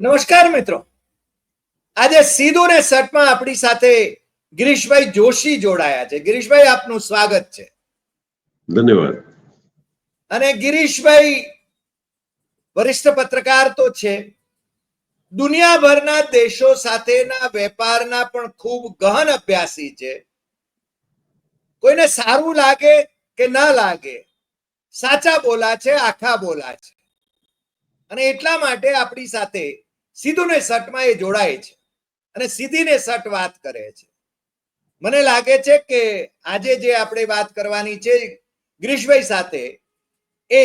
નમસ્કાર મિત્રો. આજે સીધું ને સટમાં આપણી સાથે ગિરીશભાઈ જોશી જોડાયા છે. ગિરીશભાઈ આપનું સ્વાગત છે. ધન્યવાદ. અને ગિરીશભાઈ વરિષ્ઠ પત્રકાર તો છે. દુનિયાભરના દેશો સાથેના વેપારના પણ ખૂબ ગહન અભ્યાસી છે. કોઈને સારું લાગે કે ના લાગે સાચા બોલા છે આખા બોલા છે. અને એટલા માટે આપણી સાથે સીધું ને સટમાં એ જોડાય છે અને સીધી ને સટ વાત કરે છે. મને લાગે છે કે આજે જે આપણે વાત કરવાની છે ગ્રીશભાઈ સાથે, એ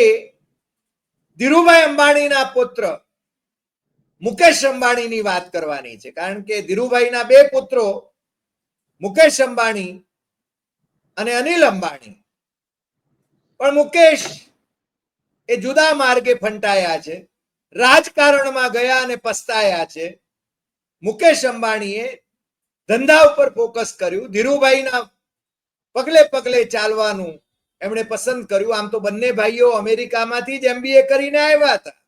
ધીરુભાઈ અંબાણીના પુત્ર મુકેશ અંબાણીની વાત કરવાની છે. કારણ કે ધીરુભાઈના બે પુત્રો મુકેશ અંબાણી અને અનિલ અંબાણી. પણ મુકેશ એ જુદા માર્ગે ફંટાયા છે. રાજકારણમાં ગયા અને પસ્તાયા છે. મુકેશ અંબાણીએ ધંધા ઉપર ફોકસ કર્યું. ધીરુભાઈના પગલે પગલે ચાલવાનું એમણે પસંદ કર્યું. આમ તો બંને ભાઈઓ અમેરિકામાંથી જ એમબીએ કરીને આવ્યા હતા.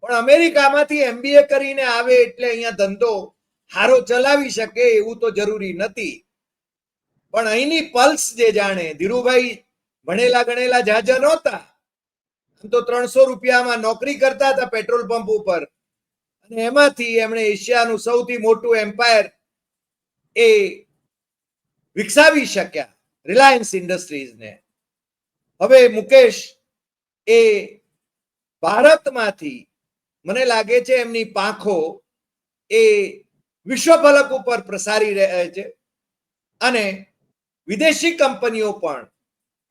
પણ અમેરિકામાંથી એમબીએ કરીને આવે એટલે અહીંયા ધંધો હારો ચલાવી શકે એવું તો જરૂરી નથી. પણ અહીંની પલ્સ જે જાણે, ધીરુભાઈ ભણેલા ગણેલા જાજા નહોતા. તો ત્રણસો રૂપિયામાં નોકરી કરતા હતા પેટ્રોલ પંપ ઉપર. અને એમાંથી એમણે એશિયાનું સૌથી મોટું એમ્પાયર એ વિકસાવી શક્યા રિલાયન્સ ઇન્ડસ્ટ્રીઝને હવે મુકેશ, એ ભારતમાંથી મને લાગે છે એમની પાંખો એ વિશ્વ ફલક ઉપર પ્રસારી રહે છે અને વિદેશી કંપનીઓ પણ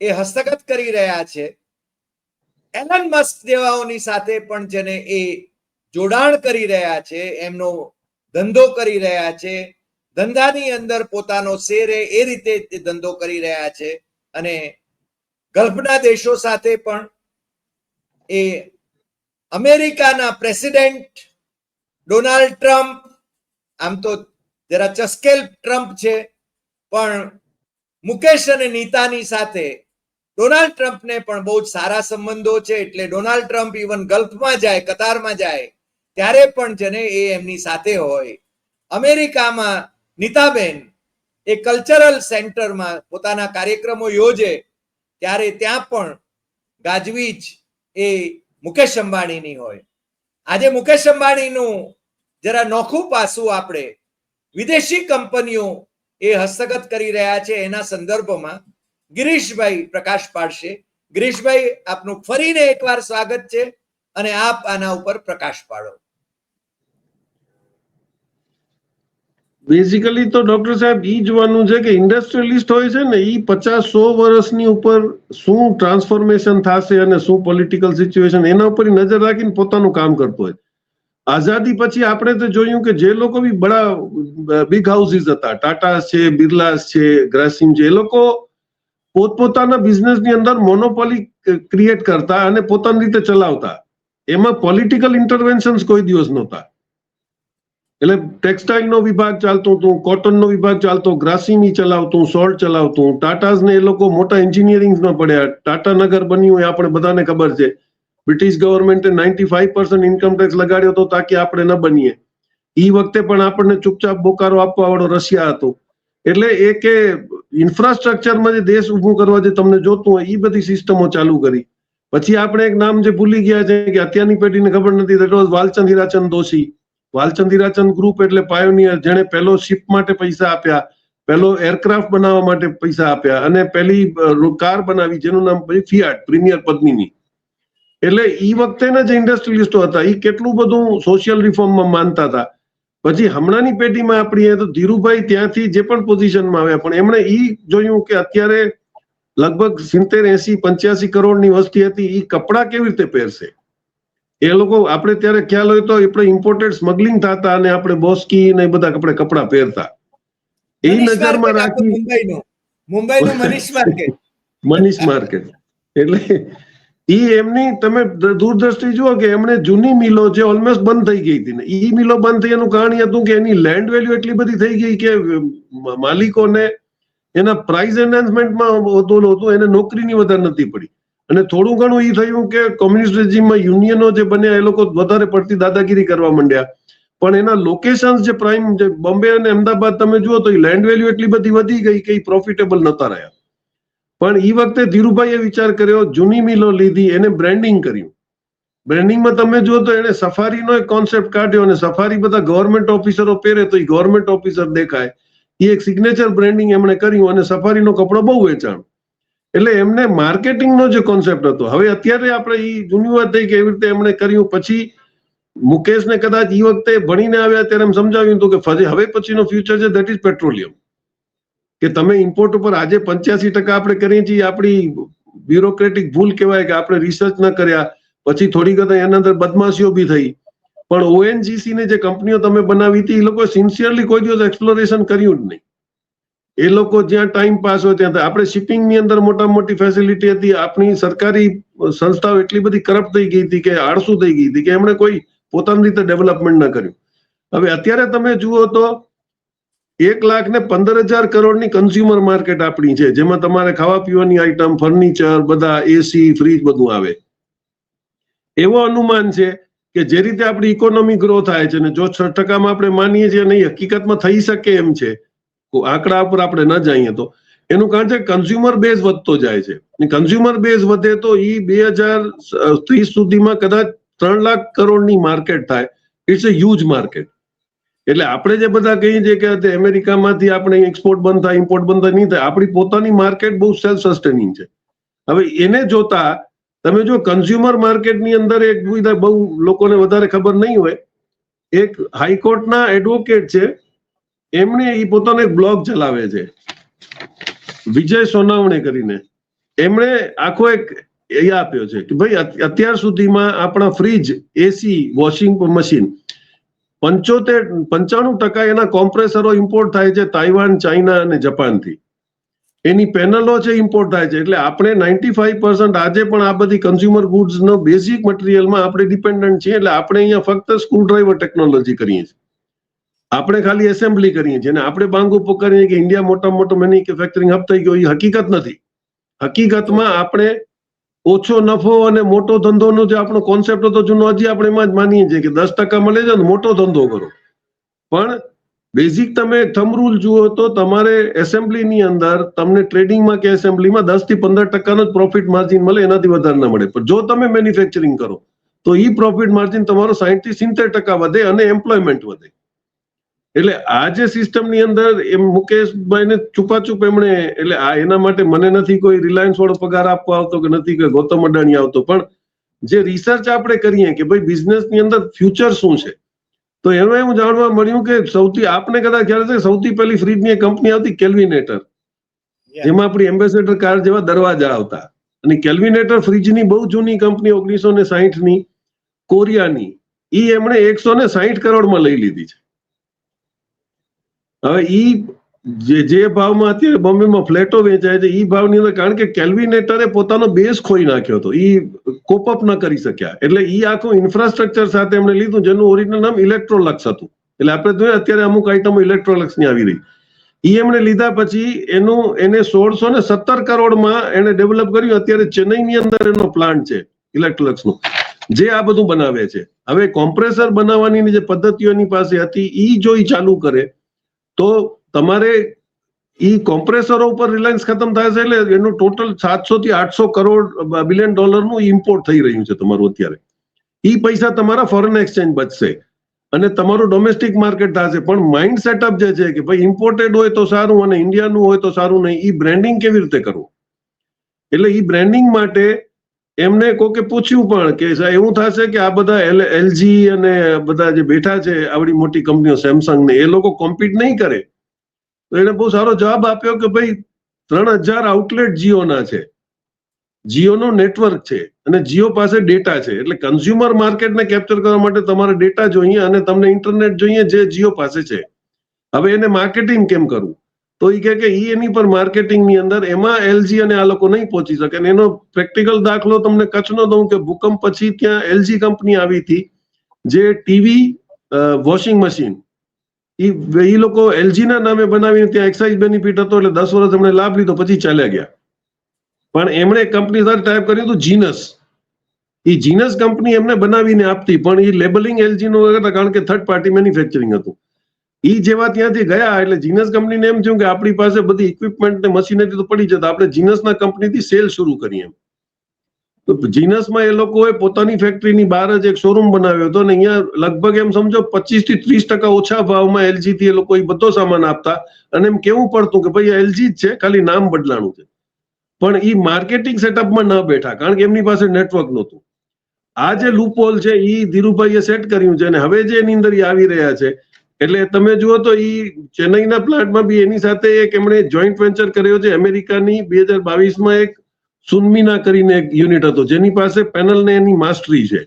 એ હસ્તગત કરી રહ્યા છે. એલન મસ્ક જેવાઓની સાથે પણ જેને એ જોડાણ કરી રહ્યા છે, એમનો ધંધો કરી રહ્યા છે, ધંધાની અંદર પોતાનો શેર એ રીતે ધંધો કરી રહ્યા છે અને ગલ્ફના દેશો સાથે પણ એ અમેરિકાના પ્રેસિડેન્ટ ડોનાલ્ડ ટ્રમ્પ, આમ તો જરા ચસ્કેલ ટ્રમ્પ છે, પણ મુકેશ અને નીતાની સાથે ડોનાલ્ડ ટ્રમ્પને પણ બહુ જ સારા સંબંધો છે એટલે ડોનાલ્ડ ટ્રમ્પ ઇવન ગલ્ફમાં જાય, કતારમાં જાય, ત્યારે પણ જેને એ એમની સાથે હોય. અમેરિકામાં નીતાબેન એ કલ્ચરલ સેન્ટરમાં પોતાના કાર્યક્રમો યોજે, ત્યારે ત્યાં પણ ગાજવીજ એ મુકેશ અંબાણીની હોય. આજે મુકેશ અંબાણીનું જરા નોખું પાસું આપણે વિદેશી કંપનીઓ એ હસ્તગત કરી રહ્યા છે એના સંદર્ભમાં. ગિરીશભાઈ પ્રકાશ પાડશે. ગિરીશભાઈ, આપનું ફરીને એકવાર સ્વાગત છે અને આપ આના ઉપર પ્રકાશ પાડો. બેઝિકલી તો ડોક્ટર સાહેબ એ જોવાનું છે કે ઇન્ડસ્ટ્રીયલિસ્ટ હોય છે ને એ પચાસ સો વર્ષની ઉપર શું ટ્રાન્સફોર્મેશન થશે અને શું પોલિટિકલ સિચ્યુએશન એના ઉપર નજર રાખીને પોતાનું કામ કરતો હોય. આઝાદી પછી આપણે તો જોયું કે જે લોકો બી બડા બિગ હાઉસીસ હતા. ટાટા છે બિરલાસ છે ગ્રાસિમ છે, એ લોકો પોતપોતાના બિઝનેસની અંદર મોનોપોલી ક્રિએટ કરતા અને પોતાની રીતે ચલાવતા. એમાં પોલિટિકલ ઇન્ટરવેન્શન્સ કોઈ દિવસ નહોતા. એટલે ટેક્સટાઇલ નો વિભાગ ચાલતો હતું કોટન નો વિભાગ ચાલતો ગ્રાસીમી ચલાવતું સોલ્ટ ચલાવતું ટાટાઝ ને એ લોકો મોટા એન્જિનિયરિંગમાં પડ્યા. ટાટા નગર બન્યું એ આપણે બધાને ખબર છે. બ્રિટિશ ગવર્મેન્ટે ninety five percent income tax લગાડ્યો હતો તાકી આપણે ન બનીએ. એ વખતે પણ આપણને ચૂપચાપ બોકારો આપવા વાળો રશિયા હતો. એટલે એ કે ઇન્ફ્રાસ્ટ્રક્ચરમાં જે દેશ ઊભું કરવા જે તમને જોતું હોય એ બધી સિસ્ટમો ચાલુ કરી. પછી આપણે એક નામ જે ભૂલી ગયા છે કે અત્યારની પેઢીને ખબર નથી that was Walchand Hirachand Doshi. Walchand Hirachand group એટલે પાયોનિયર જેણે પહેલો શિપ માટે પૈસા આપ્યા, પહેલો એરક્રાફ્ટ બનાવવા માટે પૈસા આપ્યા, અને પહેલી કાર બનાવી, જેનું નામ પછી ફિયાટ પ્રીમિયર પદ્મિની. એટલે એ વખતેના જે ઇન્ડસ્ટ્રીલિસ્ટો હતા એ કેટલું બધું સોશિયલ રિફોર્મમાં માનતા હતા. પછી હમણાંની પેઢીમાં આપણી તો ધીરુભાઈ ત્યાંથી જે પણ પોઝિશનમાં આવ્યા પણ એમણે ઈ જોયું કે અત્યારે લગભગ સિત્તેર એસી પંચ્યાસી કરોડની વસ્તી હતી એ કપડા કેવી રીતે પહેરશે? એ લોકો આપણે ત્યારે ખ્યાલ હોય તો આપણે ઇમ્પોર્ટેડ સ્મગલિંગ થતા અને આપણે બોસ્કી ને બધા આપણે કપડા પહેરતા. એ નજરમાં રાખી મુંબઈનો. મુંબઈનો મનીષ માર્કેટ. મનીષ માર્કેટ. એટલે ઈ એમની, તમે દૂરદ્રષ્ટિ જુઓ કે એમણે જૂની મિલો જે ઓલમોસ્ટ બંધ થઈ ગઈ હતી ને એ મિલો બંધ થઈ એનું કારણ હતું કે એની લેન્ડ વેલ્યુ એટલી બધી થઈ ગઈ કે માલિકોને એના પ્રાઇસ એન્હાન્સમેન્ટમાં હતું હતું, એને નોકરીની વધારે નથી પડી. અને થોડું ઘણું એ થયું કે કોમ્યુનિસ્ટ રેજીમમાં યુનિયનો જે બન્યા, એ લોકો વધારે પડતી દાદાગીરી કરવા માંડ્યા. પણ એના લોકેશન જે પ્રાઇમ જે બોમ્બે અને અમદાવાદ તમે જુઓ તો એ લેન્ડ વેલ્યુ એટલી બધી વધી ગઈ કે પ્રોફિટેબલ નતા રહ્યા. પણ એ વખતે ધીરુભાઈએ વિચાર કર્યો, જૂની મિલો લીધી, એને બ્રેન્ડિંગ કર્યું. બ્રેન્ડિંગમાં તમે જુઓ તો એને સફારીનો એક કોન્સેપ્ટ કાઢ્યો અને સફારી બધા ગવર્મેન્ટ ઓફિસરો પહેરે તો એ ગવર્મેન્ટ ઓફિસર દેખાય. એ એક સિગ્નેચર બ્રેન્ડિંગ એમણે કર્યું અને સફારીનો કપડો બહુ વેચાણ. એટલે એમને માર્કેટિંગનો જે કોન્સેપ્ટ હતો, હવે અત્યારે આપણે એ જૂની વાત થઈ કે એવી રીતે એમણે કર્યું, પછી મુકેશને કદાચ એ વખતે ભણીને આવ્યા ત્યારે એમ સમજાવ્યું હતું કે હવે પછીનો ફ્યુચર છે દેટ ઇઝ પેટ્રોલિયમ કે તમે ઇમ્પોર્ટ ઉપર આજે પંચ્યાસી ટકા આપણે કરીએ છીએ, આપણી બ્યુરોક્રેટિક ભૂલ કહેવાય કે આપણે રિસર્ચ ન કર્યા, પછી થોડી ઘણી એના અંદર બદમાશીઓ બી થઈ. પણ ઓએનજીસી ને જે કંપનીઓ તમે બનાવી હતી, એ લોકો સિન્સિયરલી કોઈ દિવસ એક્સપ્લોરેશન કર્યું જ નહીં. એ લોકો જ્યાં ટાઈમ પાસ હોય ત્યાં આપણે શિપિંગની અંદર મોટા મોટી ફેસિલિટી હતી, આપણી સરકારી સંસ્થાઓ એટલી બધી કરપ્ટ થઈ ગઈ હતી કે આળસુ થઈ ગઈ હતી કે એમણે કોઈ પોતાની રીતે ડેવલપમેન્ટ ન કર્યું. હવે અત્યારે તમે જુઓ તો એક લાખ ને પંદર હજાર કરોડની કન્ઝ્યુમર માર્કેટ આપણી છે, જેમાં તમારે ખાવા પીવાની આઈટમ ફર્નિચર બધા એસી ફ્રીજ બધું આવે. એવો અનુમાન છે કે જે રીતે આપણી ઇકોનોમી ગ્રો થાય છે ને જો છ ટકામાં આપણે માનીએ છીએ નહીં હકીકતમાં થઈ શકે એમ છે આંકડા ઉપર આપણે ન જઈએ તો. એનું કારણ છે કન્ઝ્યુમર બેઝ વધતો જાય છે. કન્ઝ્યુમર બેઝ વધે તો એ બે હજાર ત્રીસ સુધીમાં કદાચ ત્રણ લાખ કરોડની માર્કેટ થાય. ઇટ્સ અ હ્યુજ માર્કેટ એટલે આપણે જે બધા કહીએ છીએ કે અમેરિકામાંથી આપણે એક્સપોર્ટ બંધ થાય ઇમ્પોર્ટ બંધ થાય, નહીં થાય, આપણી પોતાની માર્કેટ બહુ સેલ્ફ સસ્ટેનિંગ છે. હવે એને જોતા તમે જો કન્ઝ્યુમર માર્કેટની અંદર એક બહુ લોકોને વધારે ખબર નહીં હોય, એક હાઈકોર્ટના એડવોકેટ છે, એમણે એ પોતાનો એક બ્લોગ ચલાવે છે. વિજય સોનાવણે કરીને. એમણે આખો એક એ આપ્યો છે કે ભાઈ અત્યાર સુધીમાં આપણા ફ્રીજ એસી વોશિંગ મશીન પંચોતેર, પંચાણું ટકા એના કોમ્પ્રેસરો ઇમ્પોર્ટ થાય છે તાઇવાન, ચાઇના અને જપાનથી. એની પેનલો છે ઇમ્પોર્ટ થાય છે. એટલે આપણે નાઇન્ટી ફાઈવ આજે પણ આ બધી કન્ઝ્યુમર ગુડ્સનો બેઝિક મટીરિયલમાં આપણે ડિપેન્ડન્ટ છીએ. એટલે આપણે અહીંયા ફક્ત સ્ક્રૂ ડ્રાઈવર ટેકનોલોજી કરીએ છીએ. આપણે ખાલી એસેમ્બલી કરીએ છીએ. અને આપણે બાંગુ પોકારીએ કે ઇન્ડિયા મોટા મોટો મેન્યુફેક્ચરિંગ હબ થઈ ગયો. એ હકીકત નથી. હકીકતમાં આપણે ઓછો નફો અને મોટો ધંધોનો જે આપણો કોન્સેપ્ટ હતો, જૂનો, હજી આપણે એમાં જ માનીએ છીએ કે દસ ટકા મળે છે ને મોટો ધંધો કરો. પણ બેઝિક તમે થમ રૂલ જુઓ તો તમારે એસેમ્બલીની અંદર તમને ટ્રેડિંગમાં કે એસેમ્બલીમાં દસથી પંદર ટકાનો જ પ્રોફિટ માર્જિન મળે, એનાથી વધારે ના મળે. પણ જો તમે મેન્યુફેક્ચરિંગ કરો, તો એ પ્રોફિટ માર્જિન તમારો સાહીઠથી સિત્તેર ટકા વધે અને એમ્પ્લોયમેન્ટ વધે. એટલે આ જે સિસ્ટમની અંદર એમ મુકેશભાઈને છુપાછુપ એમણે એટલે આ એના માટે મને નથી કોઈ રિલાયન્સ વાળો પગાર આપવા આવતો કે નથી કોઈ ગૌતમ અડાણી આવતો પણ જે રિસર્ચ આપણે કરીએ કે ભાઈ બિઝનેસની અંદર ફ્યુચર શું છે? તો એમાં એવું જાણવા મળ્યું કે સૌથી આપને કદાચ ખ્યાલ છે સૌથી પહેલી ફ્રીજની એક કંપની આવતી કેલ્વિનેટર. જેમાં આપણી એમ્બેસેડર કાર જેવા દરવાજા આવતા. અને કેલ્વિનેટર ફ્રીજની બહુ જૂની કંપની ઓગણીસો ને સાહીઠની કોરિયાની એ એમણે એકસો ને સાહીઠ કરોડમાં લઈ લીધી છે. હવે ઈ જે જે ભાવમાં અત્યારે બોમ્બેમાં ફ્લેટો વેચાય છે, ઈ ભાવની અંદર કારણ કે કેલ્વિનેટરે પોતાનો બેઝ ખોઈ નાખ્યો હતો. ઈ કોપઅપ ન કરી શક્યા. એટલે ઈ આખું ઇન્ફ્રાસ્ટ્રક્ચર સાથે એમણે લીધું, જેનું ઓરિજિનલ નામ ઇલેક્ટ્રોલક્સ હતું. એટલે આપણે જોઈએ અત્યારે અમુક આઈટમો ઇલેક્ટ્રોલક્સની આવી રહી. ઈ એમણે લીધા પછી એનું, એને સોળસો ને સત્તર કરોડમાં એને ડેવલપ કર્યું. અત્યારે ચેન્નઈની અંદર એનો પ્લાન્ટ છે ઇલેક્ટ્રોલક્સ નો જે આ બધું બનાવે છે. હવે કોમ્પ્રેસર બનાવવાની જે પદ્ધતિઓની પાસે હતી, ઈ જો ઈ ચાલુ કરે તો તમારે ઈ કોમ્પ્રેસરો ઉપર રિલાયન્સ ખતમ થાય છે એટલે એનું ટોટલ સાતસો થી આઠસો કરોડ બિલિયન ડોલરનું ઇમ્પોર્ટ થઈ રહ્યું છે તમારું અત્યારે. ઈ પૈસા તમારા ફોરેન એક્સચેન્જ બચશે. અને તમારું ડોમેસ્ટિક માર્કેટ થશે. પણ માઇન્ડ સેટઅપ જે છે કે ભાઈ ઇમ્પોર્ટેડ હોય તો સારું અને ઇન્ડિયાનું હોય તો સારું નહીં, ઈ બ્રેન્ડિંગ કેવી રીતે કરવું? એટલે ઈ બ્રેન્ડિંગ માટે એમને કોકે પૂછ્યું પણ કે એવું થશે કે આ બધા એલજી અને બધા જે બેઠા છે, આવડી મોટી કંપનીઓ સેમસંગ ને, એ લોકો કોમ્પીટ નહીં કરે. તો એને બહુ સારો જવાબ આપ્યો કે ભાઈ, ત્રણ હજાર આઉટલેટ જીઓના છે. જીઓનો નેટવર્ક છે અને જીઓ પાસે ડેટા છે. એટલે કન્ઝ્યુમર માર્કેટને કેપ્ચર કરવા માટે તમારે ડેટા જોઈએ અને તમને ઇન્ટરનેટ જોઈએ જે જીઓ પાસે છે. હવે એને માર્કેટિંગ કેમ કરવું તો એ કહે કે ઈ એની પર માર્કેટિંગની અંદર એમાં એલજી અને આ લોકો નહીં પહોંચી શકે. અને એનો પ્રેક્ટિકલ દાખલો તમને કચ્છનો દઉં કે ભૂકંપ પછી ત્યાં એલજી કંપની આવી હતી, જે ટીવી વોશિંગ મશીન. એ લોકો એલજી ના નામે બનાવીને ત્યાં એક્સાઇઝ બેનિફિટ હતો એટલે દસ વર્ષ એમણે લાભ લીધો, પછી ચાલ્યા ગયા. પણ એમણે કંપની સાથે ટાઈપ કર્યું હતું જીનસ એ જીનસ કંપની એમને બનાવીને આપતી, પણ એ લેબલિંગ એલજી નું હતા કારણ કે થર્ડ પાર્ટી મેન્યુફેક્ચરિંગ હતું. ઈ જેવા ત્યાંથી ગયા એટલે જીનસ કંપનીને એમ થયું કે આપણી પાસે બધી ઇક્વિપમેન્ટ ને મશીનરી તો પડી જતા. આપણે જીનસના કંપનીથી સેલ શરૂ કરીએ તો જીનસમાં એ લોકોએ પોતાની ફેક્ટરીની બહાર જ એક શોરૂમ બનાવ્યો હતો અને અહીંયા લગભગ એમ સમજો પચીસથી ત્રીસ ટકા ઓછા ભાવમાં એલજી થી એ લોકો એ બધો સામાન આપતા. અને એમ કેવું પડતું કે ભાઈ એલજી જ છે, ખાલી નામ બદલાણું છે. પણ એ માર્કેટિંગ સેટઅપમાં ન બેઠા, કારણ કે એમની પાસે નેટવર્ક નહોતું. આ જે લૂપહોલ છે એ ધીરુભાઈએ સેટ કર્યું છે અને હવે જે એની અંદર આવી રહ્યા છે એટલે તમે જુઓ તો ઈ ચેન્નઈના પ્લાન્ટમાં બી એની સાથે એક એમણે જોઈન્ટ વેન્ચર કર્યો છે, અમેરિકાની બે હજાર બાવીસમાં એક સુનમીના કરીને એક યુનિટ હતો, જેની પાસે પેનલ ને એની માસ્ટરી છે.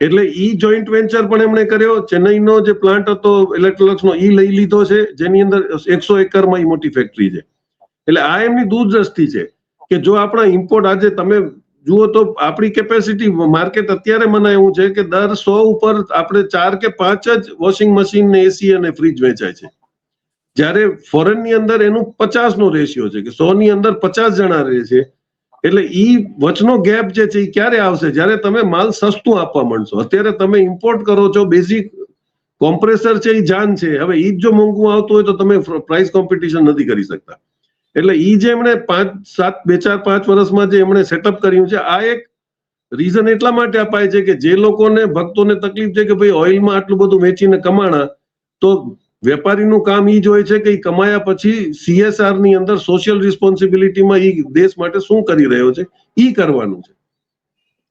એટલે ઈ જોઈન્ટ વેન્ચર પણ એમણે કર્યો, ચેન્નઈનો જે પ્લાન્ટ હતો ઇલેક્ટ્રોલક્સનો ઈ લઈ લીધો છે, જેની અંદર એકસો એકરમાં ઈ મોટી ફેક્ટરી છે. એટલે આ એમની દૂરદ્રષ્ટિ છે કે જો આપણા ઇમ્પોર્ટ આજે તમે જુઓ તો આપણી કેપેસિટી માર્કેટ અત્યારે મને એવું છે કે દર સો ઉપર આપણે ચાર કે પાંચ જ વોશિંગ મશીન ને એસી અને ફ્રીજ વેચાય છે. જ્યારે ફોરેનની અંદર એનું પચાસ નો રેશિયો છે કે સો ની અંદર પચાસ જણા રહે છે. એટલે ઈ વચનો ગેપ જે છે એ ક્યારે આવશે? જ્યારે તમે માલ સસ્તું આપવા માંડશો. અત્યારે તમે ઇમ્પોર્ટ કરો છો બેઝિક કોમ્પ્રેસર છે એ જાન છે. હવે ઈ જ જો મોંઘું આવતું હોય તો તમે પ્રાઇસ કોમ્પિટિશન નથી કરી શકતા. એટલે ઈ જે એમણે પાંચ, સાત, બે, ચાર, પાંચ વર્ષમાં જે એમણે સેટઅપ કર્યું છે, આ એક રીઝન એટલા માટે અપાય છે કે જે લોકોને, ભક્તોને તકલીફ છે કે ભાઈ ઓઇલમાં આટલું બધું વેચીને કમાણા, તો વેપારીનું કામ ઈ જ હોય છે કે એ કમાયા પછી સીએસઆરની અંદર સોશિયલ રિસ્પોન્સિબિલિટીમાં ઈ દેશ માટે શું કરી રહ્યો છે? ઈ કરવાનું છે.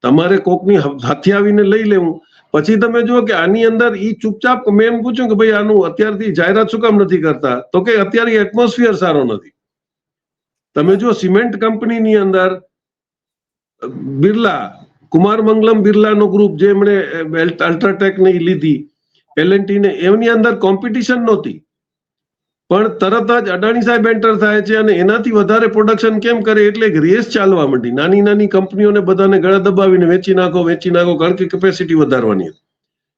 તમારે કોકની હાથે આવીને લઈ લેવું. પછી તમે જુઓ કે આની અંદર ઈ ચૂપચાપ મેં એમ પૂછ્યું કે ભાઈ આનું અત્યારથી જાહેરાત શું કામ નથી કરતા? તો કે અત્યારે એટમોસ્ફિયર સારો નથી. તમે જો સિમેન્ટ કંપનીની અંદર, બિરલા, કુમાર મંગલમ બિરલાનો ગ્રુપ જે એમણે અલ્ટ્રાટેક ને ઈ લીધી એલએનટી ને, એમની અંદર કોમ્પિટિશન નહોતી. પણ તરત જ અડાણી સાહેબ એન્ટર થાય છે અને એનાથી વધારે પ્રોડક્શન કેમ કરે એટલે એક રેસ ચાલવા માંડી. નાની નાની કંપનીઓને બધાને ગળા દબાવીને વેચી નાખો વેચી નાખો, કારણ કે કેપેસિટી વધારવાની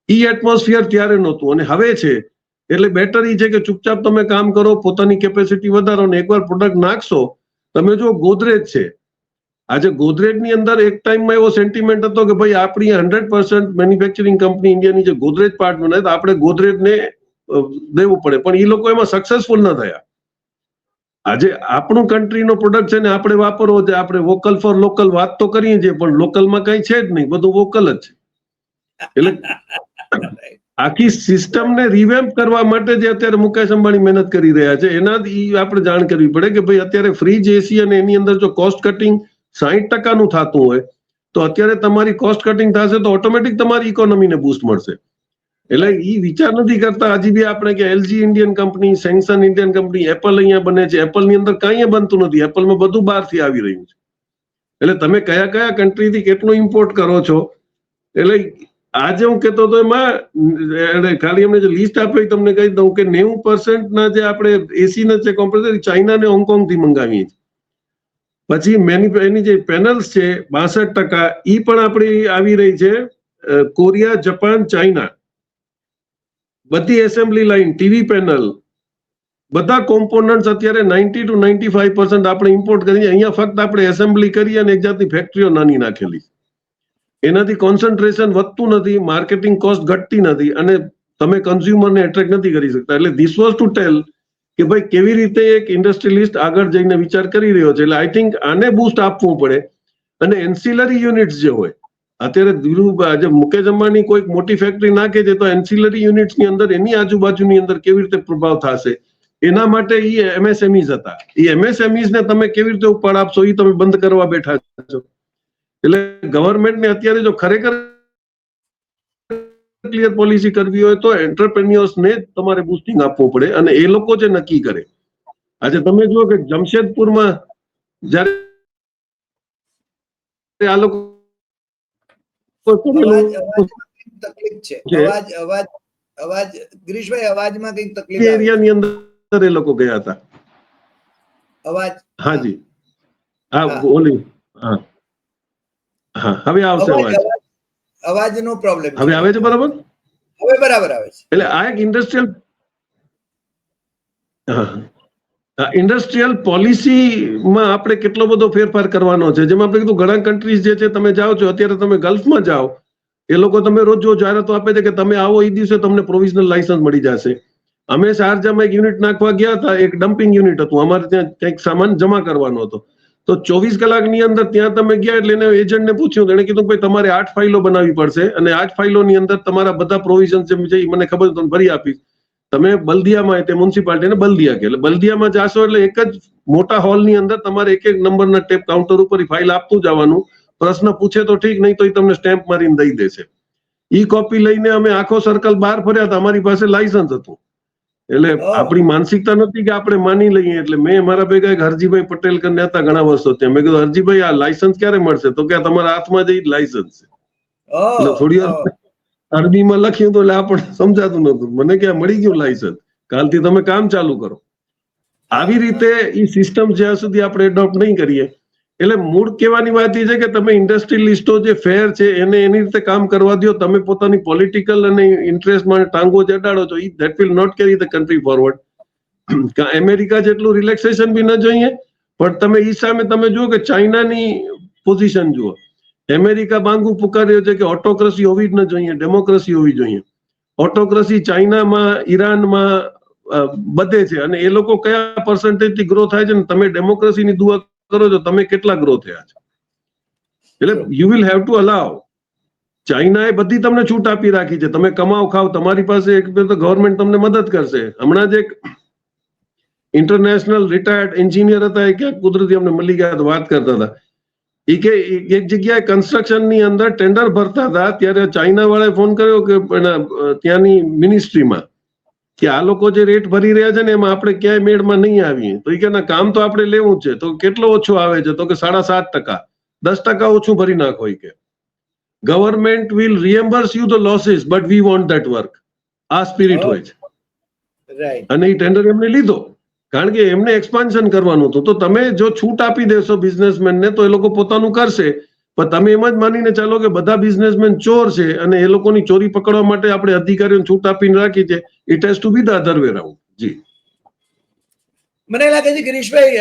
ઈ એટમોસ્ફિયર ત્યારે નહોતું. અને હવે છે, એટલે બેટર ઈ છે કે ચૂપચાપ તમે કામ કરો, પોતાની કેપેસિટી વધારો ને એકવાર પ્રોડક્ટ નાખશો તમે જો ગોદરેજ છે, આજે ગોદરેજની અંદર એક ટાઈમમાં એવો સેન્ટિમેન્ટ હતો કે ભાઈ આપણી હંડ્રેડ પર્સન્ટ મેન્યુફેક્ચરિંગ કંપની ઇન્ડિયાની જે ગોદરેજ પાર્ટ બનાવે તો આપણે ગોદરેજ ને દેવું પડે. પણ એ લોકો એમાં સક્સેસફુલ ન થયા. આજે આપણું કન્ટ્રીનો પ્રોડક્ટ છે ને આપણે વાપરવો છે, આપણે વોકલ ફોર લોકલ વાત તો કરીએ છીએ, પણ લોકલમાં કઈ છે જ નહીં. બધું વોકલ જ છે. એટલે આખી સિસ્ટમને રિવેમ્પ કરવા માટે જે અત્યારે મુકેશ અંબાણી મહેનત કરી રહ્યા છે એનાથી આપણે જાણ કરવી પડે કે ભાઈ અત્યારે ફ્રીજ એસી અને એની અંદર જો કોસ્ટ કટિંગ સાહીઠ ટકાનું થતું હોય, તો અત્યારે તમારી કોસ્ટ કટિંગ થશે તો ઓટોમેટિક તમારી ઇકોનોમીને બૂસ્ટ મળશે. એટલે એ વિચાર નથી કરતા, હજી બી આપણે કે LG Indian company Samsung Indian company Apple અહીંયા બને છે. એપલની અંદર કાંઈ બનતું નથી. એપલમાં બધું બહારથી આવી રહ્યું છે. એટલે તમે કયા કયા કન્ટ્રીથી કેટલું ઇમ્પોર્ટ કરો છો? એટલે આજે હું કહેતો હતો એમાં ખાલી એમને જે લિસ્ટ આપી તમને કહી દઉં કે નેવું પર્સન્ટ ના જે આપણે એસી ના છે કોમ્પ્રેસર ચાઇના ને હોંગકોંગથી મંગાવીએ છીએ. પછી મેન્યુ એની જે પેનલ્સ છે, બાસઠ ટકા એ પણ આપણી આવી રહી છે કોરિયા, જપાન, ચાઇના. બધી એસેમ્બલી લાઈન ટીવી પેનલ બધા કોમ્પોનન્ટ્સ અત્યારે ninety two ninety five percent આપણે ઇમ્પોર્ટ કરીએ અહીંયા ફક્ત આપણે એસેમ્બલી કરીએ અને એક જાતની ફેક્ટરીઓ નાની નાખેલી એનાથી કોન્સન્ટ્રેશન વધતું નથી માર્કેટિંગ કોસ્ટ ઘટતી નથી અને તમે કન્ઝ્યુમરને એટ્રેક્ટ નથી કરી શકતા. એટલે ધીસ વોઝ ટુ ટેલ કે ભાઈ કેવી રીતે એક ઇન્ડસ્ટ્રીલિસ્ટ આગળ જઈને વિચાર કરી રહ્યો છે. એટલે આઈ થિંક આને બૂસ્ટ આપવું પડે. અને એન્સિલરી યુનિટ્સ જે હોય, અત્યારે ધીરુ આજે મુકેશ અંબાણી કોઈક મોટી ફેક્ટરી નાખે છે, તો એન્સિલરી યુનિટ્સની અંદર, એની આજુબાજુની અંદર કેવી રીતે પ્રભાવ થશે? એના માટે એ એમએસએમઈઝ હતા. એ એમએસએમઈઝ ને તમે કેવી રીતે ઉપાડ આપશો? એ તમે બંધ કરવા બેઠા છો. એટલે ગવર્મેન્ટને અત્યારે જો ખરેખર ક્લિયર પોલિસી કરવી હોય તો એન્ટરપ્રેન્યોર્સ ને તમારે બુસ્ટિંગ આપવું પડે અને એ લોકો જે નક્કી કરે. આજે તમે જુઓ કે જમશેદપુરમાં જ્યારે આ લોકો અવાજ અવાજ અવાજ અવાજ ગિરીશભાઈ અવાજમાં કંઈક તકલીફ. એરિયાની અંદર એ લોકો ગયા હતા. અવાજ? હાજી હા. ઓલી હા. હા હવે આવશે અવાજ અવાજ. અવાજ- અવાજનો પ્રોબ્લેમ હવે આવે છે બરાબર? હવે બરાબર આવે છે. એટલે આ એક ઇન્ડસ્ટ્રીયલ હા. ઇન્ડસ્ટ્રીયલ પોલિસીમાં આપણે કેટલો બધો ફેરફાર કરવાનો છે? જેમ આપણે કીધું ઘણા કન્ટ્રીઝ જે છે તમે જાઓ છો અત્યારે તમે ગલ્ફમાં જાઓ એ લોકો તમે રોજ જો જાહેરાતો આપે છે કે તમે આવો એ દિવસે તમને પ્રોવિઝનલ લાયસન્સ મળી જશે. અમે શારજામાં એક યુનિટ નાખવા ગયા હતા એક ડમ્પિંગ યુનિટ હતું. અમારે ત્યાં કંઈક સામાન જમા કરવાનો હતો. તો ચોવીસ કલાકની અંદર ત્યાં તમે ગયા એટલે એને એજન્ટને પૂછ્યું. એણે કીધું ભાઈ, તમારે આઠ ફાઇલો બનાવવી પડશે અને આઠ ફાઇલોની અંદર તમારા બધા પ્રોવિઝન છે એ મને ખબર તમને ભરી આપીશ. તમે બલદિયામાં તે મ્યુનિસિપાલિટીને બલદિયા કે એટલે બલદિયામાં જાશો એટલે એક જ મોટા હોલની અંદર તમારે એક એક નંબરના ટેપ કાઉન્ટર ઉપર ફાઇલ આપતું જવાનું પ્રશ્ન પૂછે તો ઠીક, નહીં તો એ તમને સ્ટેમ્પ મારીને દઈ દેશે. ઈ કોપી લઈને અમે આખો સર્કલ બહાર ફર્યા હતા. અમારી પાસે લાયસન્સ હતું. એટલે આપણી માનસિકતા નથી કે આપણે માની લઈએ. એટલે મેં મારા ભેગા એક હરજીભાઈ પટેલ કરીને હતા ઘણા વર્ષો ત્યાં. મેં કીધું હરજીભાઈ આ લાયસન્સ ક્યારે મળશે? તો કે તમારા હાથમાં જ લાયસન્સ છે. એટલે થોડી વાર. અરબીમાં લખ્યું તો એટલે આપણને સમજાતું નતું મને કે મળી ગયું લાયસન્સ કાલથી તમે કામ ચાલુ કરો. આવી રીતે ઈ સિસ્ટમ જ્યાં સુધી આપણે એડોપ્ટ નહીં કરીએ એટલે મૂળ કહેવાની વાત એ છે કે તમે ઇન્ડસ્ટ્રીલિસ્ટો જે ફેર છે, એને એની રીતે કામ કરવા દો, તમે પોતાની પોલિટિકલ અને ઇન્ટરેસ્ટમાં ટાંગો જડાડો છો, ઈ that will not carry the country forward America જેટલું રિલેક્સેશન બી ન જોઈએ, પણ તમે ઈ સામે તમે જુઓ કે ચાઇનાની પોઝિશન જુઓ. અમેરિકા બાંગુ પુકાર્યો છે કે ઓટોક્રસી હોવી જ ન જોઈએ ડેમોક્રેસી હોવી જોઈએ. ઓટોક્રસી ચાઇનામાં ઈરાનમાં બધે છે અને એ લોકો કયા પર્સન્ટેજથી ગ્રો થાય છે ને તમે ડેમોક્રેસીની દુઆ કરો છો, તમે કેટલા ગ્રો થયા છો? એટલે you will have to allow ચાઇનાએ બધી તમને છૂટ આપી રાખી છે. તમે કમાઓ ખાઓ તમારી પાસે એક તો ગવર્મેન્ટ તમને મદદ કરશે. હમણાં જ એક ઇન્ટરનેશનલ રિટાયર્ડ એન્જિનિયર હતા, એ ક્યાંક કુદરતી અમને મળી ગયા વાત કરતા હતા. એ કે એક જગ્યાએ કન્સ્ટ્રક્શનની અંદર ટેન્ડર ભરતા હતા, ત્યારે ચાઇના વાળાએ ફોન કર્યો કે ત્યાંની મિનિસ્ટ્રીમાં કે આ લોકો જે રેટ ભરી રહ્યા છે ને એમાં આપણે ક્યાંય મેળમાં નહીં આવીએ. તો એ કે કામ તો આપણે લેવું છે. તો કેટલો ઓછો આવે છે? તો કે સાડા સાત ટકા. દસ ટકા ઓછું ભરી નાખો કે. Government will reimburse you the losses but we want that work આ સ્પિરિટ હોય છે. અને એ ટેન્ડર એમને લીધો. કારણ કે એમને એક્સપાન્શન કરવાનું હતું. તો તમે જો છૂટ આપી દેશો બિઝનેસમેનને તો એ લોકો પોતાનું કરશે. પણ તમે એમ જ માનીને ચાલો કે બધા બિઝનેસમેન ચોર છે અને એ લોકોની ચોરી પકડવા માટે આપણે અધિકારીઓને છૂટ આપીને રાખી છે. It has to be the other way round જી. મને લાગે છે ગિરીશભાઈ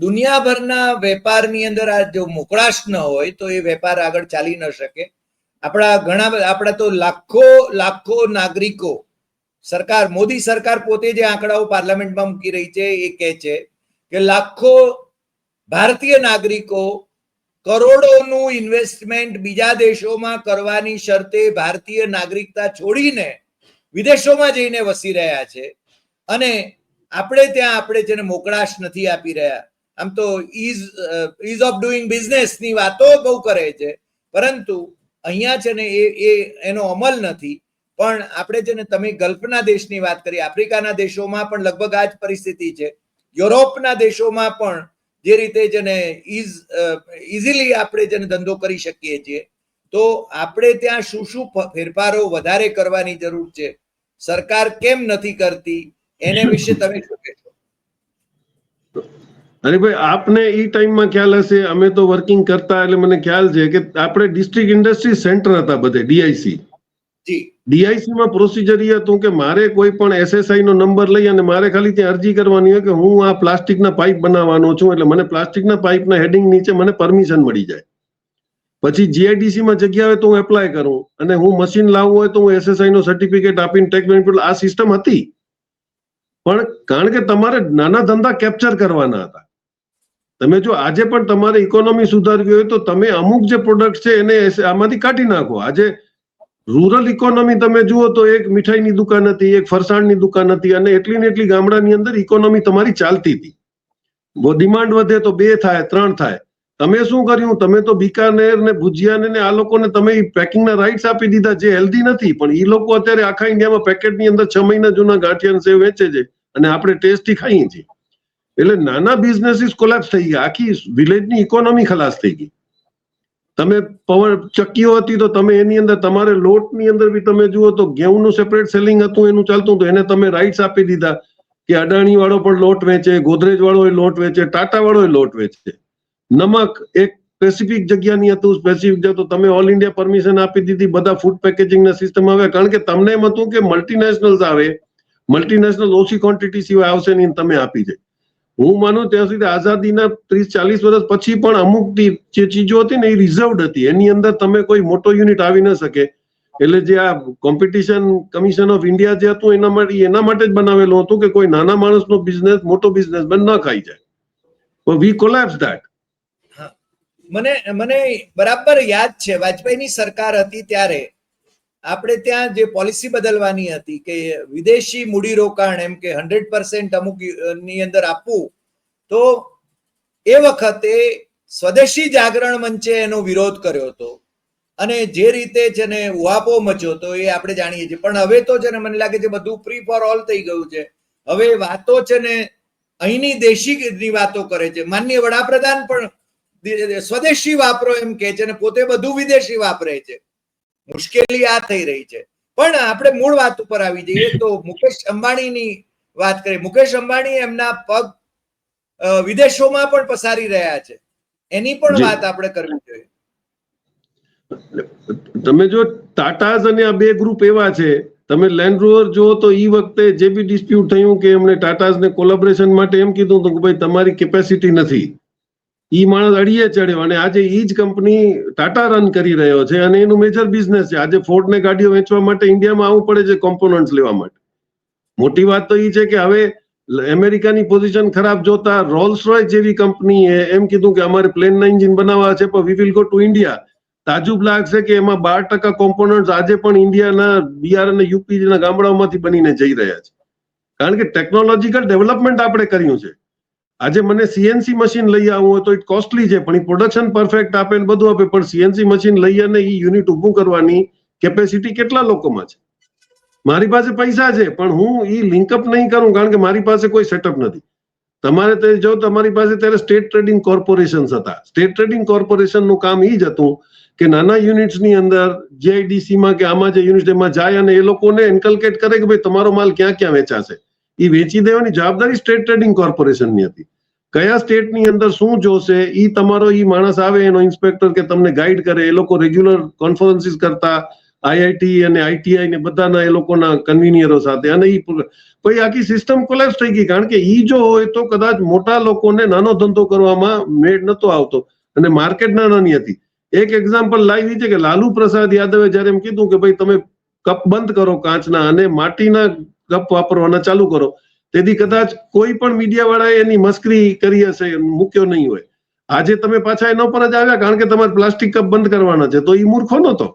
દુનિયાભરના વેપારની અંદર આ જો મોકળાશ ન હોય તો એ વેપાર આગળ ચાલી ન શકે. આપણા ઘણા આપણા તો લાખો લાખો નાગરિકો, સરકાર, મોદી સરકાર પોતે જે આંકડાઓ પાર્લામેન્ટમાં મૂકી રહી છે એ કહે છે કે લાખો ભારતીય નાગરિકો કરોડોનું ઇન્વેસ્ટમેન્ટ બીજા દેશોમાં કરવાની શરતે ભારતીય નાગરિકતા છોડીને વિદેશોમાં જઈને વસી રહ્યા છે. અને આપણે ત્યાં આપણે જેને મોકળાશ નથી આપી રહ્યા, આમ તો ઇઝ ઇઝ ઓફ ડુઈંગ બિઝનેસની વાતો બહુ કરે છે. પરંતુ અહીંયા છે ને એ એ, એનો અમલ નથી. પણ આપણે છે ને તમે ગલ્ફના દેશની વાત કરી, આફ્રિકાના દેશોમાં પણ લગભગ આ જ પરિસ્થિતિ છે. યુરોપના દેશોમાં પણ જે રીતે જેને ઇઝ ઇઝીલી આપણે જેને ધંધો કરી શકીએ છીએ, તો આપણે ત્યાં શું શું ફેરફારો વધારે કરવાની જરૂર છે, સરકાર કેમ નથી કરતી, એને વિશે તમે શું કહેશો? અરે ભાઈ આપને એ ટાઈમમાં ખ્યાલ હશે, અમે તો વર્કિંગ કરતા, એટલે મને ખ્યાલ છે કે આપણે ડિસ્ટ્રિક્ટ ઇન્ડસ્ટ્રી સેન્ટર હતા બધે ડીઆઈસી જી. પ્રોસીજર એ હતું કે મારે કોઈ પણ એસએસઆઈ નો નંબર લઈ અને મારે ખાલી ત્યાં અરજી કરવાની હોય કે હું આ પ્લાસ્ટિકના પાઇપ બનાવવાનો છું એટલે મને પ્લાસ્ટિકના પાઇપના હેડિંગ નીચે મને પરમિશન મળી જાય. પછી જીઆઈડીસીમાં જગ્યા હોય તો હું એપ્લાય કરું અને હું મશીન લાવવું હોય તો હું એસએસઆઈ નો સર્ટિફિકેટ આપીને ટેક બેનિફિટ આ સિસ્ટમ હતી. પણ કારણ કે તમારે નાના ધંધા કેપ્ચર કરવાના હતા. તમે જો આજે પણ તમારે ઇકોનોમી સુધારવી હોય તો તમે અમુક જે પ્રોડક્ટ છે એને આમાંથી કાઢી નાખો. આજે રૂરલ ઇકોનોમી તમે જુઓ તો એક મીઠાઈની દુકાન હતી, એક ફરસાણની દુકાન હતી અને એટલી ને એટલી ગામડાની અંદર ઇકોનોમી તમારી ચાલતી હતી. ડિમાન્ડ વધે તો બે થાય, ત્રણ થાય. તમે શું કર્યું? તમે તો બિકાનેર ને ભુજિયા ને આ લોકોને તમે પેકિંગના રાઇટ્સ આપી દીધા, જે હેલ્ધી નથી, પણ એ લોકો અત્યારે આખા ઇન્ડિયામાં પેકેટની અંદર છ મહિના જૂના ગાંઠિયાન સેવ વેચે છે અને આપણે ટેસ્ટી ખાઈએ છીએ. એટલે નાના બિઝનેસીસ કોલેપ્સ થઈ ગયા. આખી વિલેજની ઇકોનોમી ખલાસ થઈ ગઈ. તમે પવન ચક્કીઓ હતી તો તમે એની અંદર તમારે લોટની અંદર બી તમે જુઓ તો ઘઉંનું સેપરેટ સેલિંગ હતું, એનું ચાલતું હતું. એને તમે રાઇટ્સ આપી દીધા કે અડાણી વાળો પણ લોટ વેચે ગોદરેજ વાળો એ લોટ વેચે ટાટા વાળો એ લોટ વેચે. નમક એક સ્પેસિફિક જગ્યાની હતું સ્પેસિફિક જગ્યા તો તમે ઓલ ઇન્ડિયા પરમિશન આપી દીધી, બધા ફૂડ પેકેજિંગના સિસ્ટમ આવે. કારણ કે તમને એમ હતું કે મલ્ટીનેશનલ્સ આવે. મલ્ટીનેશનલ ઓછી ક્વોન્ટિટી સિવાય આવશે નહીં તમે આપી જાય હું માનું ત્યાં સુધી આઝાદીના ત્રીસ, ચાલીસ વર્ષ પછી પણ અમુક જે ચીજો હતી ને એ રિઝર્વડ હતી. એની અંદર તમે કોઈ મોટો યુનિટ આવી ન શકે. એટલે જે આ કોમ્પિટિશન કમિશન ઓફ ઇન્ડિયા જે હતું, એના માટે એના માટે જ બનાવેલું હતું કે કોઈ નાના માણસનો બિઝનેસ મોટો બિઝનેસમેન ન ખાઈ જાય. વી કોલેપ્સ ધેટ મને મને બરાબર યાદ છે. વાજપેયીની સરકાર હતી ત્યારે આપણે ત્યાં જે પોલિસી બદલવાની હતી કે વિદેશી મૂડીરોકાણ એમ કે હંડ્રેડ પર્સન્ટ અમુકની અંદર આપવું, તો એ વખતે સ્વદેશી જાગરણ મંચે એનો વિરોધ કર્યો હતો. અને જે રીતે છે ને ઉહાપો મચ્યો તો એ આપણે જાણીએ છીએ. પણ હવે તો છે ને મને લાગે છે બધું ફ્રી ફોર ઓલ થઈ ગયું છે. હવે વાતો છે ને અહીંની દેશી વાતો કરે છે. માનનીય વડાપ્રધાન પણ સ્વદેશી વાપરો એમ કે છે ને પોતે બધું વિદેશી વાપરે છે. મુશ્કેલી આ થઈ રહી છે. પણ આપણે મૂળ વાત ઉપર આવી જઈએ તો મુકેશ અંબાણીની વાત કરીએ. મુકેશ અંબાણી એમના પગ વિદેશોમાં પણ પસારી રહ્યા છે. એની પણ વાત આપણે કરવી જોઈએ. તમે જો ટાટાઝ અને આ બે ગ્રુપ એવા છે તમે લેન્ડ રોવર જુઓ તો ઈ વખતે જે બી ડિસ્પ્યુટ થયું કે એમણે ટાટાઝ ને કોલેબોરેશન માટે એમ કીધું હતું કે ભાઈ તમારી કેપેસિટી નથી. ઈ માણસ અડીએ ચડ્યો અને આજે ઈ જ કંપની ટાટા રન કરી રહ્યો છે અને એનું મેજર બિઝનેસ છે. આજે ફોર્ડ ને ગાડીઓ વેચવા માટે ઇન્ડિયામાં આવવું પડે છે કોમ્પોનન્ટ લેવા માટે. મોટી વાત તો ઈ છે કે હવે અમેરિકાની પોઝિશન ખરાબ જોતા રોલ્સ રોય જેવી કંપનીએ એમ કીધું કે અમારે પ્લેનના એન્જિન બનાવવા છે, પણ we will go to India તાજુબ લાગશે કે એમાં બાર ટકા કોમ્પોનન્ટ આજે પણ ઇન્ડિયાના બિહાર અને યુપી ગામડાઓમાંથી બનીને જઈ રહ્યા છે. કારણ કે ટેકનોલોજીકલ ડેવલપમેન્ટ આપણે કર્યું છે. આજે મને સીએનસી મશીન લઈ આવવું હોય તો ઇટ કોસ્ટલી છે, પણ એ પ્રોડક્શન પરફેક્ટ આપે ને બધું આપે, પણ સીએનસી મશીન લઈ અને એ યુનિટ ઊભું કરવાની કેપેસિટી કેટલા લોકોમાં છે? મારી પાસે પૈસા છે, પણ હું એ લિંકઅપ નહીં કરું, કારણ કે મારી પાસે કોઈ સેટઅપ નથી. તમારે તે જો તમારી પાસે ત્યારે સ્ટેટ ટ્રેડિંગ કોર્પોરેશન્સ હતા. સ્ટેટ ટ્રેડિંગ કોર્પોરેશનનું કામ એ જ હતું કે નાના યુનિટ્સની અંદર જીઆઈડીસીમાં કે આમાં જે યુનિટ એમાં જાય અને એ લોકોને એન્કલકેટ કરે કે ભાઈ તમારો માલ ક્યાં ક્યાં વેચાશે. એ વેચી દેવાની જવાબદારી સ્ટેટ ટ્રેડિંગ કોર્પોરેશનની હતી. કયા સ્ટેટની અંદર શું જોશે એ તમારો ઈ માણસ આવે, એનો ઇન્સ્પેક્ટર કે તમને ગાઈડ કરે, એ લોકો રેગ્યુલર કોન્ફરન્સીસ કરતા, આઈઆઈટી અને આઈટીઆઈ ને બધાના એ લોકોના કન્વીનિયરો સાથે. અને એ પછી આખી સિસ્ટમ કોલેપ્સ થઈ ગઈ, કારણ કે ઈ જો હોય તો કદાચ મોટા લોકોને નાનો ધંધો કરવામાં મેળ નતો આવતો. અને માર્કેટ નાની હતી. એક એક્ઝામ્પલ લાઈવ છે કે લાલુ પ્રસાદ યાદવે જયારે એમ કીધું કે ભાઈ તમે કપ બંધ કરો કાચના અને માટીના કપ વાપરવાના ચાલુ કરો. તેથી કદાચ કોઈ પણ મીડિયા વાળા એની મસ્કરી કરી હશે મૂક્યો નહીં હોય. આજે તમે પાછા એના પર જ આવ્યા કારણ કે તમારે પ્લાસ્ટિક કપ બંધ કરવાના છે. તો એ મૂર્ખો નતો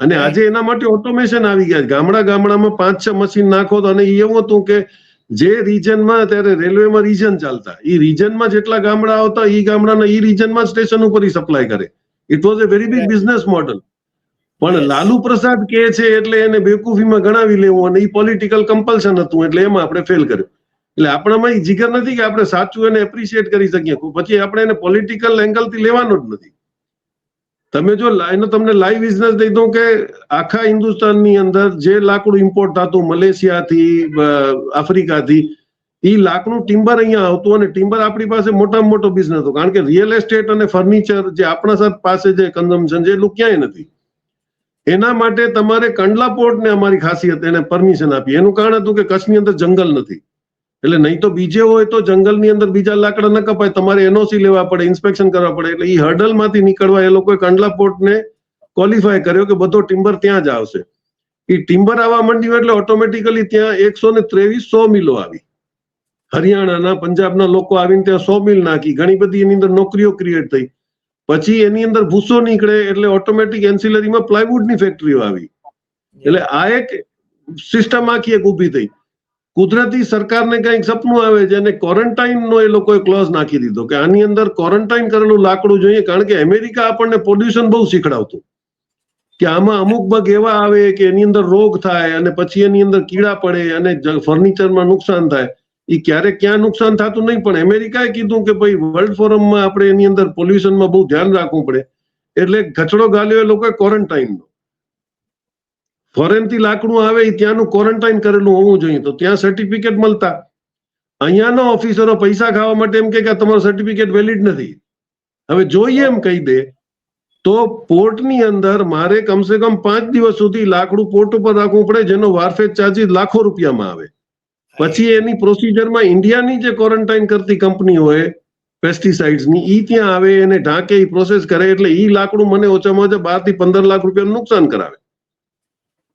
અને આજે એના માટે ઓટોમેશન આવી ગયા ગામડા ગામડામાં પાંચ છ મશીન નાખો તો અને એવું હતું કે જે રીજનમાં ત્યારે રેલવેમાં રીજન ચાલતા એ રીજનમાં જેટલા ગામડા આવતા એ ગામડાના એ રીજનમાં સ્ટેશન ઉપર સપ્લાય કરે. It was a very big business model પણ લાલુ પ્રસાદ કે છે એટલે એને બેવકૂફીમાં ગણાવી લેવું અને એ પોલિટિકલ કમ્પલ્શન હતું એટલે એમાં આપણે ફેલ કર્યું. એટલે આપણામાં એ જીગર નથી કે આપણે સાચું એને એપ્રિશિએટ કરી શકીએ. પછી આપણે એને પોલિટિકલ એંગલથી લેવાનો જ નથી. તમે જો એનો તમને લાઈવ બિઝનેસ દઈ દઉં કે આખા હિન્દુસ્તાનની અંદર જે લાકડું ઇમ્પોર્ટ થતું મલેશિયાથી આફ્રિકાથી એ લાકડું ટિમ્બર અહીંયા આવતું અને ટિમ્બર આપણી પાસે મોટામાં મોટો બિઝનેસ હતો. કારણ કે રિયલ એસ્ટેટ અને ફર્નિચર જે આપણા પાસે જે કન્ઝમ્પશન છે એટલું ક્યાંય નથી. એના માટે તમારે કંડલા પોર્ટને અમારી ખાસિયત એને પરમિશન આપી. એનું કારણ હતું કે કચ્છની અંદર જંગલ નથી. એટલે નહીં તો બીજે હોય તો જંગલની અંદર બીજા લાકડા ન કપાય. તમારે એનઓસી લેવા પડે ઇન્સ્પેક્શન કરવા પડે. એટલે એ હર્ડલમાંથી નીકળવા એ લોકોએ કંડલા પોર્ટને ક્વોલિફાય કર્યો કે બધો ટિમ્બર ત્યાં જ આવશે. એ ટિમ્બર આવવા માંડ્યું એટલે ઓટોમેટિકલી ત્યાં એકસો ને ત્રેવીસ સો મિલો આવી. હરિયાણાના, પંજાબના લોકો આવીને ત્યાં સો મિલ નાખી. ઘણી બધી એની અંદર નોકરીઓ ક્રિએટ થઈ. પછી એની અંદર ભૂસો નીકળે એટલે ઓટોમેટિક એન્સિલરીમાં પ્લાયવુડની ફેક્ટરીઓ આવી. એટલે આ એક સિસ્ટમ આખી એક ઊભી થઈ. કુદરતી સરકારને કંઈક સપનું આવે છે અને ક્વોરન્ટાઇનનો એ લોકોએ ક્લોઝ નાખી દીધો કે આની અંદર ક્વોરન્ટાઇન કરેલું લાકડું જોઈએ કારણ કે અમેરિકા આપણને પોલ્યુશન બહુ શીખડાવતું. કે આમાં અમુક બગ એવા આવે કે એની અંદર રોગ થાય અને પછી એની અંદર કીડા પડે અને ફર્નિચરમાં નુકસાન થાય. એ ક્યારેક ક્યાં નુકસાન થતું નહીં, પણ અમેરિકાએ કીધું કે ભાઈ વર્લ્ડ ફોરમમાં આપણે એની અંદર પોલ્યુશનમાં બહુ ધ્યાન રાખવું પડે. એટલે કચડો ગાલ્યો એ લોકોએ ક્વોરન્ટાઇનનો ફોરેનથી લાકડું આવે એ ત્યાંનું ક્વોરન્ટાઇન કરેલું હોવું જોઈએ. તો ત્યાં સર્ટિફિકેટ મળતા. અહીંયાના ઓફિસરો પૈસા ખાવા માટે એમ કે તમારું સર્ટિફિકેટ વેલિડ નથી. હવે જોઈએ એમ કહી દે, તો પોર્ટની અંદર મારે કમસે કમ પાંચ દિવસ સુધી લાકડું પોર્ટ ઉપર રાખવું પડે, જેનો વારફેજ ચાર્જીસ લાખો રૂપિયામાં આવે. પછી એની પ્રોસિજરમાં ઇન્ડિયાની જે ક્વોરન્ટાઇન કરતી કંપની હોય પેસ્ટિસાઇડ્સની ઈ ત્યાં આવે, એને ઢાંકે એ પ્રોસેસ કરે, એટલે ઈ લાકડું મને ઓછામાં ઓછા બારથી પંદર લાખ રૂપિયાનું નુકસાન કરાવે.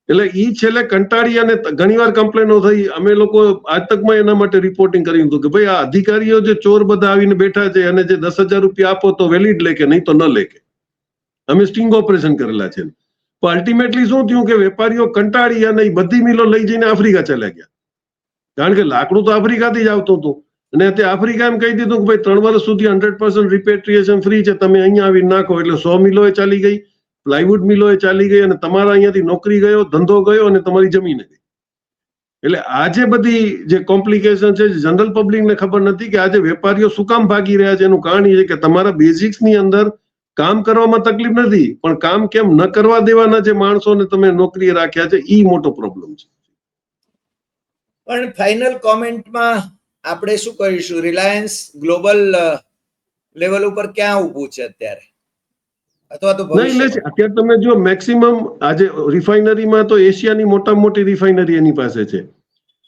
એટલે ઈ છેલ્લે કંટાળી અને ઘણીવાર કમ્પ્લેનો થઈ. અમે લોકો આજ તકમાં એના માટે રિપોર્ટિંગ કર્યું હતું કે ભાઈ આ અધિકારીઓ જે ચોર બધા આવીને બેઠા છે અને જે દસ હજાર રૂપિયા આપો તો વેલિડ લે કે નહીં તો ન લે કે અમે સ્ટિંગ ઓપરેશન કરેલા છે પણ અલ્ટિમેટલી શું થયું કે વેપારીઓ કંટાળી અને બધી મિલો લઈ જઈને આફ્રિકા ચાલ્યા ગયા. કારણ કે લાકડું તો આફ્રિકાથી જ આવતું હતું. અને તે આફ્રિકા એમ કહી દીધું કે ભાઈ, ત્રણ વર્ષ સુધી હંડ્રેડ પર્સન્ટ રિપેટ્રિએશન ફ્રી છે. તમે અહીંયા આવી નાખો એટલે સો મિલોએ ચાલી ગઈ પ્લાયવુડ મિલોએ ચાલી ગઈ અને તમારા અહીંયાથી નોકરી ગયો, ધંધો ગયો અને તમારી જમીન ગઈ. એટલે આજે બધી જે કોમ્પ્લિકેશન છે જનરલ પબ્લિકને ખબર નથી કે આજે વેપારીઓ શું કામ ભાગી રહ્યા છે, એનું કારણ એ છે કે તમારા બેઝિક્સની અંદર કામ કરવામાં તકલીફ નથી. પણ કામ કેમ ન કરવા દેવાના જે માણસોને તમે નોકરીએ રાખ્યા છે, ઈ મોટો પ્રોબ્લેમ છે. પણ ફાઇનલ કોમેન્ટમાં આપણે શું કહીશું રિલાયન્સ ગ્લોબલ લેવલ ઉપર ક્યાં ઊભું છે અત્યારે? અથવા તો? અત્યારે તમે જો મેક્સિમમ આજે રિફાઇનરીમાં તો એશિયાની મોટામાં મોટી રિફાઇનરી એની પાસે છે.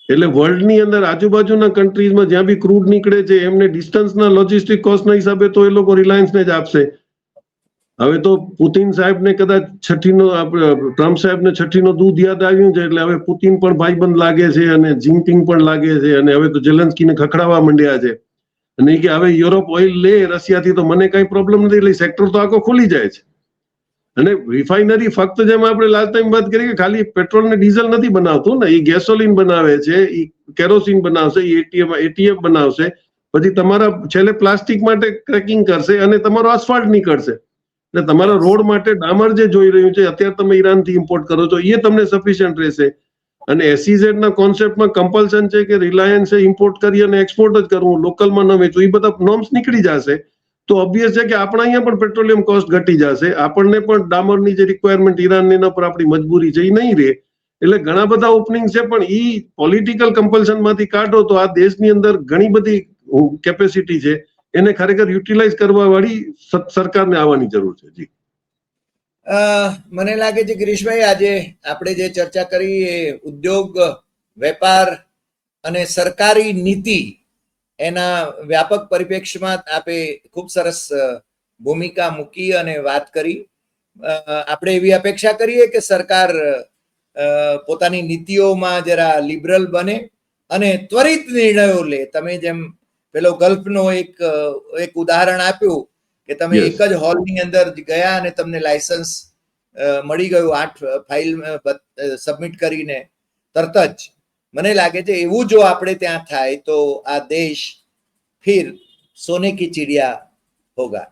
એટલે વર્લ્ડની અંદર આજુબાજુના કન્ટ્રીઝમાં જ્યાં બી ક્રૂડ નીકળે છે એમને ડિસ્ટન્સના લોજિસ્ટિક કોસ્ટના હિસાબે તો એ લોકો રિલાયન્સને જ આપશે. હવે તો પુતિન સાહેબને કદાચ છઠ્ઠીનો ટ્રમ્પ સાહેબને છઠ્ઠીનો દૂધ યાદ આવ્યું છે એટલે હવે પુતિન પણ ભાઈબંધ લાગે છે અને જિંગપિંગ પણ લાગે છે અને હવે તો જેલેન્સ્કીને ખખડાવા માંડ્યા છે. અને કે હવે યુરોપ ઓઇલ લે, રશિયાથી તો મને કઈ પ્રોબ્લેમ નથી એટલે સેક્ટર તો આખો ખુલી જાય છે. અને રિફાઇનરી ફક્ત જેમ આપણે લાસ્ટ ટાઈમ વાત કરી કે ખાલી પેટ્રોલ ને ડીઝલ નથી બનાવતું ને, એ ગેસોલિન બનાવે છે, એ કેરોસીન બનાવશે, એ એટીએમ એટીએફ બનાવશે. પછી તમારા છેલ્લે પ્લાસ્ટિક માટે ક્રેકિંગ કરશે અને તમારો આસફાલ્ટ નીકળશે. એટલે તમારા રોડ માટે ડામર જે જોઈ રહ્યું છે અત્યારે તમે ઈરાનથી ઇમ્પોર્ટ કરો છો એ તમને સફિશિયન્ટ રહેશે. અને એસીઝેડ ના કોન્સેપ્ટમાં કમ્પલ્શન છે કે રિલાયન્સે ઇમ્પોર્ટ કરી અને એક્સપોર્ટ જ કરવું લોકલમાં ન વેચવું એ બધા નોર્મ્સ નીકળી જશે. તો ઓબ્વિયસ છે કે આપણા અહીંયા પણ પેટ્રોલિયમ કોસ્ટ ઘટી જશે. આપણને પણ ડામરની જે રિક્વાયરમેન્ટ ઈરાનની એના પર આપણી મજબૂરી છે એ નહીં રહે. એટલે ઘણા બધા ઓપનિંગ છે પણ ઈ પોલિટિકલ કમ્પલ્શનમાંથી કાઢો તો આ દેશની અંદર ઘણી બધી કેપેસિટી છે. એને ખરેખર યુટિલાઇઝ કરવા વાળી સરકારને આવવાની જરૂર છે. જી. મને લાગે છે ગિરીશભાઈ, આજે આપણે જે ચર્ચા કરી એ ઉદ્યોગ, વેપાર અને સરકારી નીતિ એના વ્યાપક પરિપ્રેક્ષ્યમાં આપે ખૂબ સરસ ભૂમિકા મૂકી અને વાત કરી. આપણે એવી અપેક્ષા કરીએ કે સરકાર પોતાની નીતિઓમાં જરા લિબરલ બને અને ત્વરિત નિર્ણયો લે. તમે જેમ પેલો ગલ્ફનો એક એક ઉદાહરણ આપ્યું કે તમે એક જ હોલની અંદર ગયા અને તમને લાયસન્સ મળી ગયું આઠ ફાઇલ સબમિટ કરીને તરત જ. મને લાગે છે એવું જો આપણે ત્યાં થાય તો આ દેશ ફિર સોને કી ચિડિયા હોગા.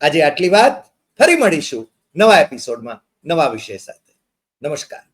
આજે આટલી વાત. ફરી મળીશું નવા એપિસોડમાં નવા વિષય સાથે. નમસ્કાર.